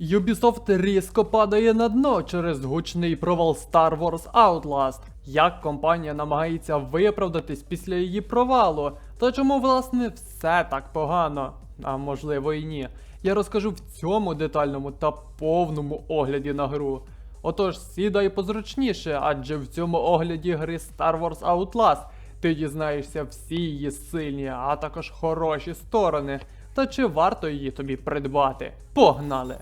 Ubisoft різко падає на дно через гучний провал Star Wars Outlast. Як компанія намагається виправдатись після її провалу? Та чому власне все так погано? А можливо і ні. Я розкажу в цьому детальному та повному огляді на гру. Отож, сідай позручніше, адже в цьому огляді гри Star Wars Outlast ти дізнаєшся всі її сильні, а також хороші сторони. Та чи варто її тобі придбати? Погнали!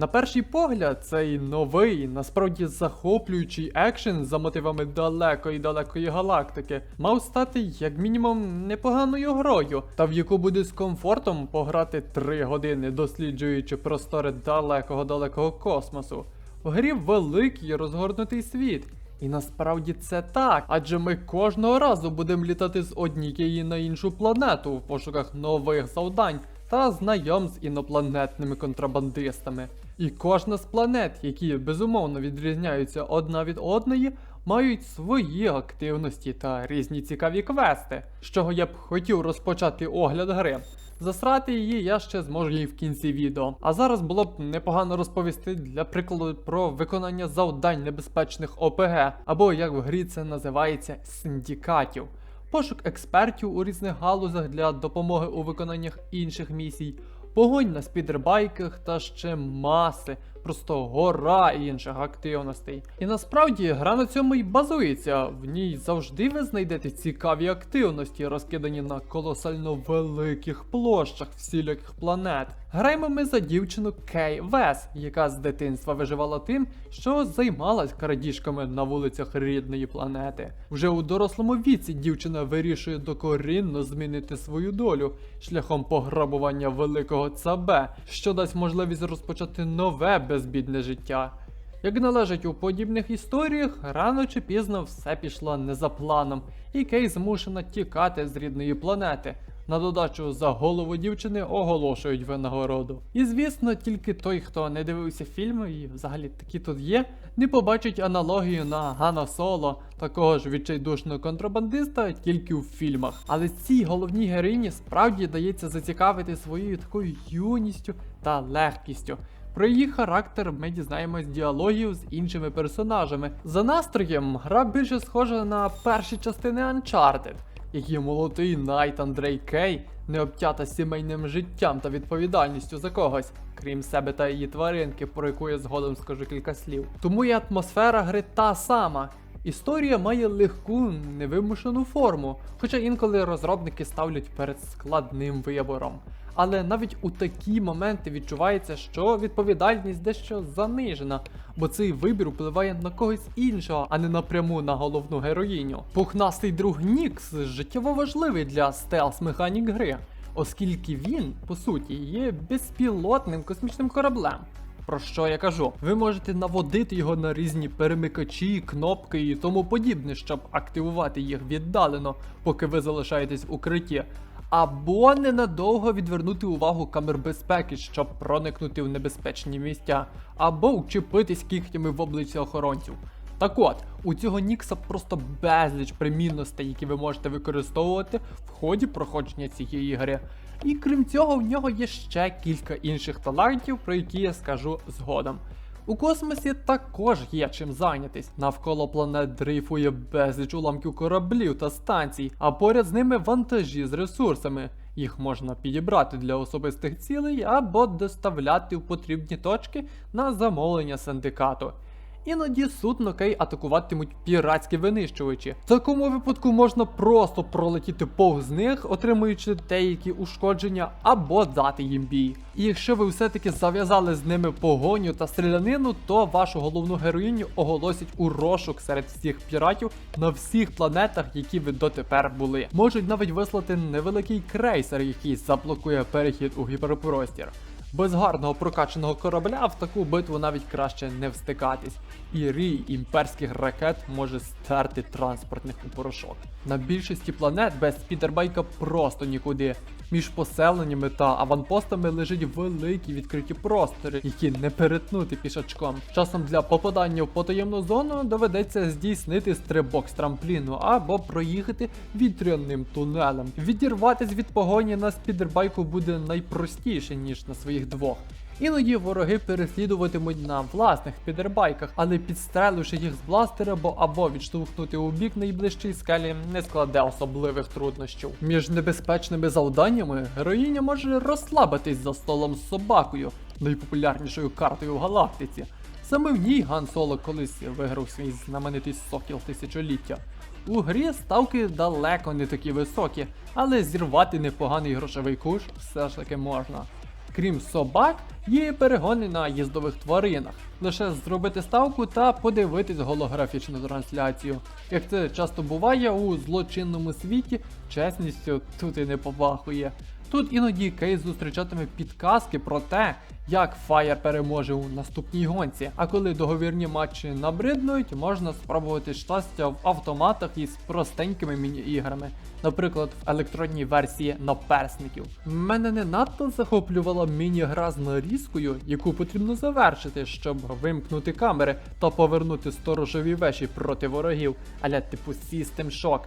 На перший погляд, цей новий, насправді захоплюючий екшен за мотивами далекої далекої галактики мав стати як мінімум непоганою грою, та в яку буде з комфортом пограти 3 години, досліджуючи простори далекого далекого космосу. В грі великий розгорнутий світ. І насправді це так, адже ми кожного разу будемо літати з однієї на іншу планету в пошуках нових завдань та знайом з інопланетними контрабандистами. І кожна з планет, які безумовно відрізняються одна від одної, мають свої активності та різні цікаві квести, з чого я б хотів розпочати огляд гри. Засрати її я ще зможу і в кінці відео. А зараз було б непогано розповісти для прикладу про виконання завдань небезпечних ОПГ, або як в грі це називається синдикатів. Пошук експертів у різних галузях для допомоги у виконаннях інших місій, погонь на спідербайках та ще маси, просто гора інших активностей. І насправді гра на цьому і базується. В ній завжди ви знайдете цікаві активності, розкидані на колосально великих площах всіляких планет. Граємо ми за дівчину Кей Вес, яка з дитинства виживала тим, що займалась крадіжками на вулицях рідної планети. Вже у дорослому віці дівчина вирішує докорінно змінити свою долю шляхом пограбування великого ЦБ, що дасть можливість розпочати нове безбідне життя. Як належить у подібних історіях, рано чи пізно все пішло не за планом, і Кей змушена тікати з рідної планети. На додачу за голову дівчини оголошують винагороду. І звісно, тільки той, хто не дивився фільми, і взагалі такі тут є, не побачить аналогію на Гана Соло, такого ж відчайдушного контрабандиста, тільки у фільмах. Але цій головній героїні справді дається зацікавити своєю такою юністю та легкістю. Про її характер ми дізнаємось з діалогів з іншими персонажами. За настроєм гра більше схожа на перші частини Uncharted, які молодий Найт Андрей Кей не обтята сімейним життям та відповідальністю за когось, крім себе та її тваринки, про яку я згодом скажу кілька слів. Тому і атмосфера гри та сама. Історія має легку, невимушену форму, хоча інколи розробники ставлять перед складним вибором. Але навіть у такі моменти відчувається, що відповідальність дещо занижена, бо цей вибір впливає на когось іншого, а не напряму на головну героїню. Пухнастий друг Нікс життєво важливий для стелс механік гри, оскільки він, по суті, є безпілотним космічним кораблем. Про що я кажу? Ви можете наводити його на різні перемикачі, кнопки і тому подібне, щоб активувати їх віддалено, поки ви залишаєтесь в укритті. Або ненадовго відвернути увагу камер безпеки, щоб проникнути в небезпечні місця, або вчепитись кігтями в обличчя охоронців. Так от, у цього Нікса просто безліч примінностей, які ви можете використовувати в ході проходження цієї гри. І крім цього, в нього є ще кілька інших талантів, про які я скажу згодом. У космосі також є чим зайнятись. Навколо планет дрейфує безліч уламків кораблів та станцій, а поряд з ними вантажі з ресурсами. Їх можна підібрати для особистих цілей або доставляти в потрібні точки на замовлення синдикату. Іноді судно Кей атакуватимуть піратські винищувачі. В такому випадку можна просто пролетіти повз них, отримуючи деякі ушкодження, або дати їм бій. І якщо ви все-таки зав'язали з ними погоню та стрілянину, то вашу головну героїню оголосять у розшук серед всіх піратів на всіх планетах, які ви дотепер були. Можуть навіть вислати невеликий крейсер, який заблокує перехід у гіперпростір. Без гарного прокачаного корабля в таку битву навіть краще не встикатись, і рій імперських ракет може стерти транспортних у порошок. На більшості планет без спідербайка просто нікуди. Між поселеннями та аванпостами лежать великі відкриті простори, які не перетнути пішачком. Часом для попадання в потаємну зону доведеться здійснити стрибок з трампліну або проїхати вітряним тунелем. Відірватись від погоні на спідербайку буде найпростіше, ніж на своїх двох. Іноді вороги переслідуватимуть на власних підербайках, але підстреливши їх з бластера, бо або відштовхнути у бік найближчій скелі не складе особливих труднощів. Між небезпечними завданнями героїня може розслабитись за столом з собакою, найпопулярнішою картою в галактиці. Саме в ній Ган Соло колись виграв свій знаменитий сокіл тисячоліття. У грі ставки далеко не такі високі, але зірвати непоганий грошовий куш все ж таки можна. Крім собак, є і перегони на їздових тваринах. Лише зробити ставку та подивитись голографічну трансляцію. Як це часто буває у злочинному світі, чесністю тут і не попахує. Тут іноді Кейс зустрічатиме підказки про те, як Фаєр переможе у наступній гонці. А коли договірні матчі набриднують, можна спробувати щастя в автоматах із простенькими міні-іграми, наприклад, в електронній версії наперсників. Мене не надто захоплювала міні-гра з нарізкою, яку потрібно завершити, щоб вимкнути камери та повернути сторожові веші проти ворогів, аля типу System Shock.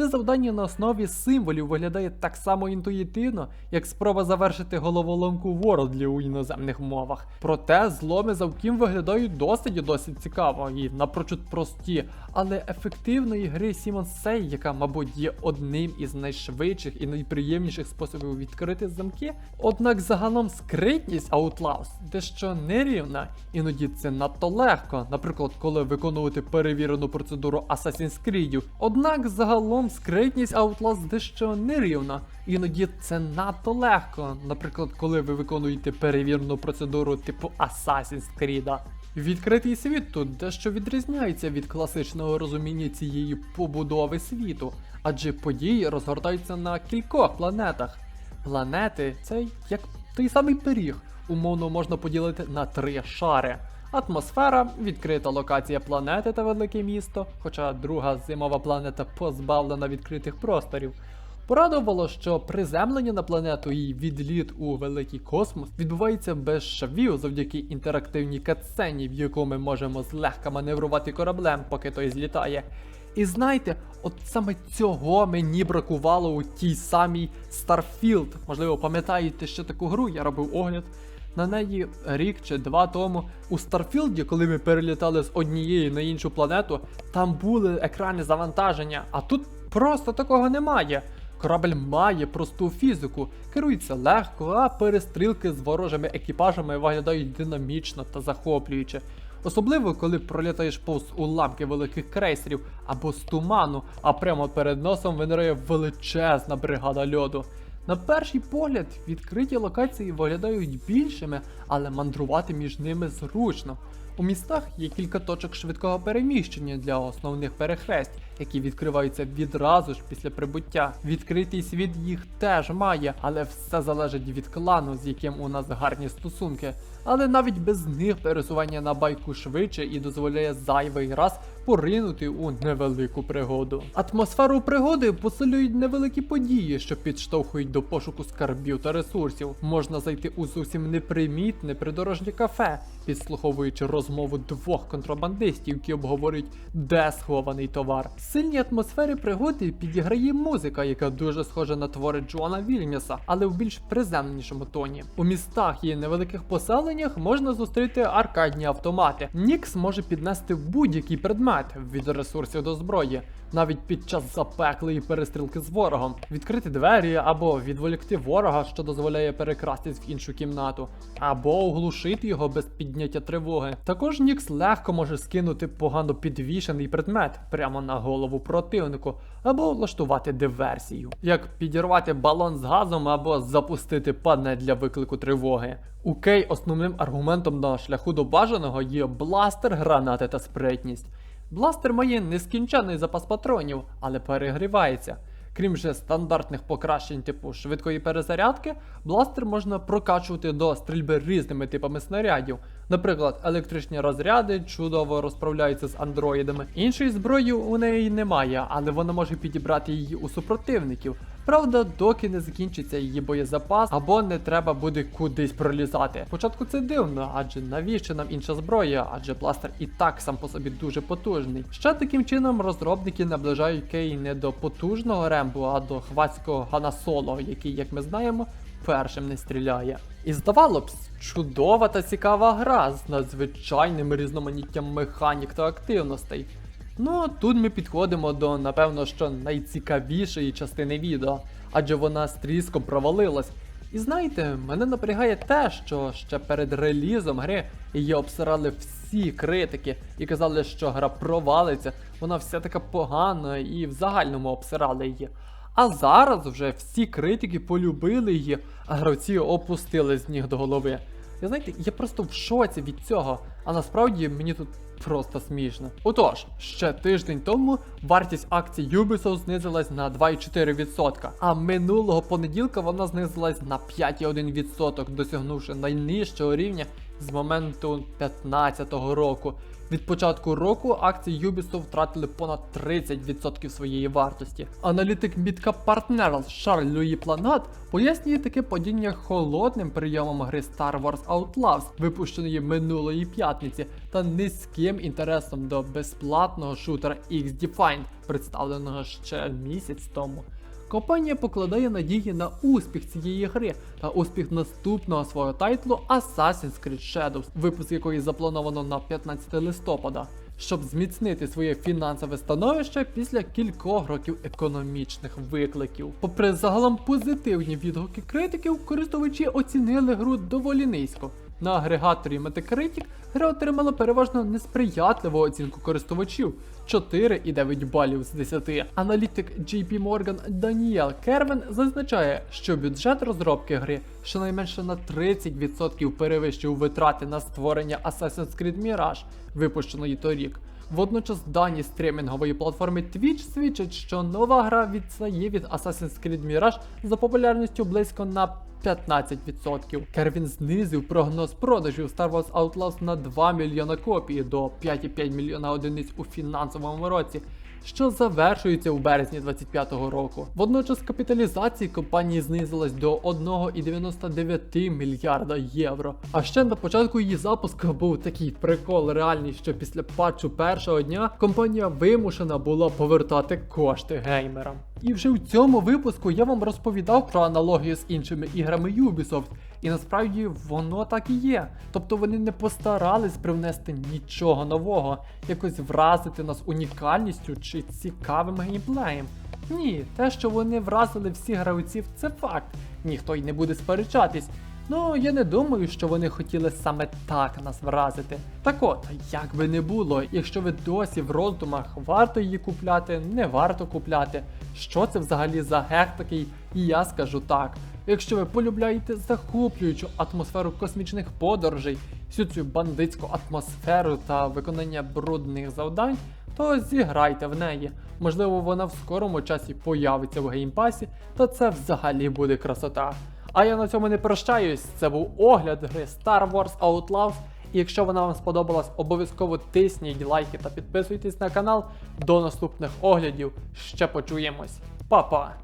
Це завдання на основі символів виглядає так само інтуїтивно, як спроба завершити головоломку Worldly у іноземних мовах. Проте зломи завкім виглядають досить і досить цікаво і напрочуд прості, але ефективної гри Simon Say, яка, мабуть, є одним із найшвидших і найприємніших способів відкрити замки. Однак загалом скритність Outlaws дещо нерівна, іноді це надто легко, наприклад, коли виконувати перевірену процедуру Assassin's Creed. Однак загалом скритність Outlaws дещо нерівна. Іноді це надто легко, наприклад, коли ви виконуєте перевірену процедуру типу Assassin's Creed. Відкритий світ тут дещо відрізняється від класичного розуміння цієї побудови світу, адже події розгортаються на кількох планетах. Планети це як той самий пиріг, умовно можна поділити на три шари. Атмосфера, відкрита локація планети та велике місто, хоча друга зимова планета позбавлена відкритих просторів. Порадувало, що приземлення на планету і відліт у великий космос відбувається без шавів завдяки інтерактивній катсцені, в яку ми можемо злегка маневрувати кораблем, поки той злітає. І знаєте, от саме цього мені бракувало у тій самій Starfield. Можливо, пам'ятаєте ще таку гру, я робив огляд. На неї рік чи два тому у Старфілді, коли ми перелітали з однієї на іншу планету, там були екрани завантаження, а тут просто такого немає. Корабель має просту фізику, керується легко, а перестрілки з ворожими екіпажами виглядають динамічно та захоплююче. Особливо, коли пролітаєш повз уламки великих крейсерів або з туману, а прямо перед носом винирає величезна бригада льоду. На перший погляд, відкриті локації виглядають більшими, але мандрувати між ними зручно. У містах є кілька точок швидкого переміщення для основних перехресть, які відкриваються відразу ж після прибуття. Відкритий світ їх теж має, але все залежить від клану, з яким у нас гарні стосунки. Але навіть без них пересування на байку швидше і дозволяє зайвий раз поринути у невелику пригоду. Атмосферу пригоди посилюють невеликі події, що підштовхують до пошуку скарбів та ресурсів. Можна зайти у зовсім непримітне придорожнє кафе, підслуховуючи розмову двох контрабандистів, які обговорюють, де схований товар. Сильній атмосфері пригоди підіграє музика, яка дуже схожа на твори Джона Вільнюса, але в більш приземленішому тоні. У містах і невеликих поселеннях можна зустріти аркадні автомати. Нікс може піднести будь-який предмет від ресурсів до зброї. Навіть під час запеклої перестрілки з ворогом, відкрити двері або відволікти ворога, що дозволяє перекрастись в іншу кімнату, або оглушити його без підняття тривоги. Також Нікс легко може скинути погано підвішений предмет прямо на голову противнику, або влаштувати диверсію, як підірвати балон з газом або запустити падне для виклику тривоги. У Кей основним аргументом на шляху до бажаного є бластер, гранати та спритність. Бластер має нескінченний запас патронів, але перегрівається. Крім же стандартних покращень типу швидкої перезарядки, бластер можна прокачувати до стрільби різними типами снарядів. Наприклад, електричні розряди чудово розправляються з андроїдами. Іншої зброї у неї немає, але вона може підібрати її у супротивників. Правда, доки не закінчиться її боєзапас, або не треба буде кудись пролізати. Спочатку це дивно, адже навіщо нам інша зброя, адже бластер і так сам по собі дуже потужний. Ще таким чином розробники наближають Кей не до потужного рембо, а до хвацького Гана Соло, який, як ми знаємо, першим не стріляє. І здавало б, чудова та цікава гра з надзвичайним різноманіттям механік та активностей. Ну, тут ми підходимо до, напевно, що найцікавішої частини відео, адже вона стрізко провалилась. І знаєте, мене напрягає те, що ще перед релізом гри її обсирали всі критики і казали, що гра провалиться, вона вся така погана і в загальному обсирали її. А зараз вже всі критики полюбили її, а гравці опустили з ніг до голови. Я знаєте, я просто в шоці від цього, а насправді мені тут просто смішно. Отож, ще тиждень тому вартість акцій Ubisoft знизилась на 2,4%, а минулого понеділка вона знизилась на 5,1%, досягнувши найнижчого рівня з моменту 2015 року. Від початку року акції Ubisoft втратили понад 30% своєї вартості. Аналітик Мідка Partners Шарль Луї Планат пояснює таке падіння холодним прийомом гри Star Wars Outlaws, випущеної минулої п'ятниці, та низьким інтересом до безплатного шутера X-Defined, представленого ще місяць тому. Компанія покладає надії на успіх цієї гри та успіх наступного свого тайтлу Assassin's Creed Shadows, випуск якої заплановано на 15 листопада, щоб зміцнити своє фінансове становище після кількох років економічних викликів. Попри загалом позитивні відгуки критиків, користувачі оцінили гру доволі низько. На агрегаторі Metacritic гра отримала переважно несприятливу оцінку користувачів 4,9 балів з 10. Аналітик JP Morgan Даніел Кервен зазначає, що бюджет розробки гри щонайменше на 30% перевищив витрати на створення Assassin's Creed Mirage, випущеної торік. Водночас дані стрімінгової платформи Twitch свідчать, що нова гра відстає від Assassin's Creed Mirage за популярністю близько на 15%. Кервін знизив прогноз продажів Star Wars Outlaws на 2 мільйона копій до 5,5 мільйона одиниць у фінансовому році. Що завершується у березні 25-го року. Водночас капіталізація компанії знизилась до 1,99 мільярда євро. А ще на початку її запуску був такий прикол реальний, що після патчу першого дня компанія вимушена була повертати кошти геймерам. І вже в цьому випуску я вам розповідав про аналогію з іншими іграми Ubisoft. І насправді воно так і є. Тобто вони не постарались привнести нічого нового, якось вразити нас унікальністю чи цікавим геймплеєм. Ні, те, що вони вразили всіх гравців, це факт. Ніхто й не буде сперечатись. Ну, я не думаю, що вони хотіли саме так нас вразити. Так от, як би не було, якщо ви досі в роздумах, варто її купляти, не варто купляти. Що це взагалі за гех такий? І я скажу так. Якщо ви полюбляєте захоплюючу атмосферу космічних подорожей, всю цю бандитську атмосферу та виконання брудних завдань, то зіграйте в неї. Можливо, вона в скорому часі появиться в геймпасі, та це взагалі буде красота. А я на цьому не прощаюсь. Це був огляд гри Star Wars Outlaws. І якщо вона вам сподобалась, обов'язково тисніть лайки та підписуйтесь на канал. До наступних оглядів. Ще почуємось. Па-па!